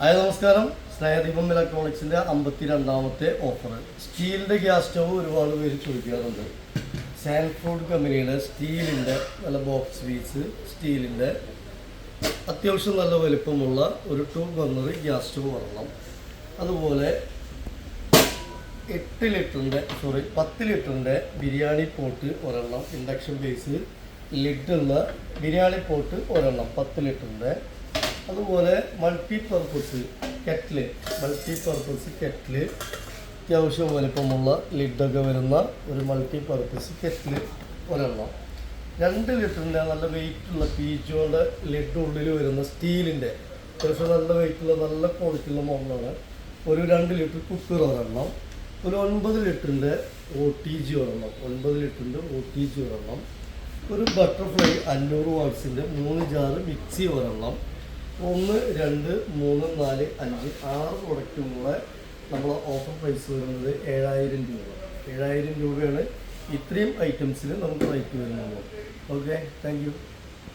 Hi നമസ്കാരം. സ്നേഹദീപം ഇലക്ട്രോണിക്സിന്റെ അമ്പത്തി രണ്ടാമത്തെ ഓഫർ. സ്റ്റീലിന്റെ ഗ്യാസ് സ്റ്റവ് ഒരുപാട് പേര് ചോദിക്കാറുണ്ട്. സാൻഫോർഡ് കമ്പനിയുടെ സ്റ്റീലിന്റെ നല്ല ബോക്സ് പീസ് സ്റ്റീലിന്റെ അത്യാവശ്യം നല്ല വലിപ്പമുള്ള ഒരു ടു ബർണർ ഗ്യാസ് സ്റ്റവ് വരണം. അതുപോലെ എട്ട് ലിറ്ററിന്റെ സോറി പത്ത് ലിറ്ററിന്റെ ബിരിയാണി പോട്ട് ഒരെണ്ണം ഇൻഡക്ഷൻ ബേസ് ലിഡുള്ള ബിരിയാണി പോട്ട് ഒരെണ്ണം പത്ത് ലിറ്ററിന്റെ അതുപോലെ multi purpose kettle multi purpose kettle അത്യാവശ്യം വലിപ്പമുള്ള ലിഡൊക്കെ വരുന്ന ഒരു മൾട്ടി പർപ്പസ് കെറ്റിൽ ഒരെണ്ണം. രണ്ട് ലിറ്ററിന്റെ നല്ല വെയിറ്റുള്ള പീച്ചോന്റെ ലിഡ് ഉള്ളിൽ വരുന്ന സ്റ്റീലിന്റെ അത്യാവശ്യം നല്ല വെയിറ്റുള്ള നല്ല ക്വാളിറ്റിയുള്ള മോഡലാണ്. ഒരു രണ്ട് ലിറ്റർ കുക്കർ ഒരെണ്ണം ഒരു ഒൻപത് ലിറ്ററിന്റെ ഒ ടി ജി ഒരെണ്ണം ഒൻപത് ലിറ്ററിന്റെ ഒ ടി ജി ഒരെണ്ണം ഒരു ബട്ടർഫ്ലൈ അഞ്ഞൂറ് വാട്സിന്റെ മൂന്ന് ജാറ് മിക്സി ഒരെണ്ണം ഒന്ന് രണ്ട് മൂന്ന് നാല് അഞ്ച് ആറ് പ്രൊഡക്റ്റുകളെ നമ്മൾ ഓഫർ പ്രൈസ് വരുന്നത് ഏഴായിരം രൂപ. ഏഴായിരം രൂപയാണ് ഇത്രയും ഐറ്റംസിൽ നമുക്ക് റേറ്റ് വരുന്നുള്ളൂ ഓക്കെ താങ്ക്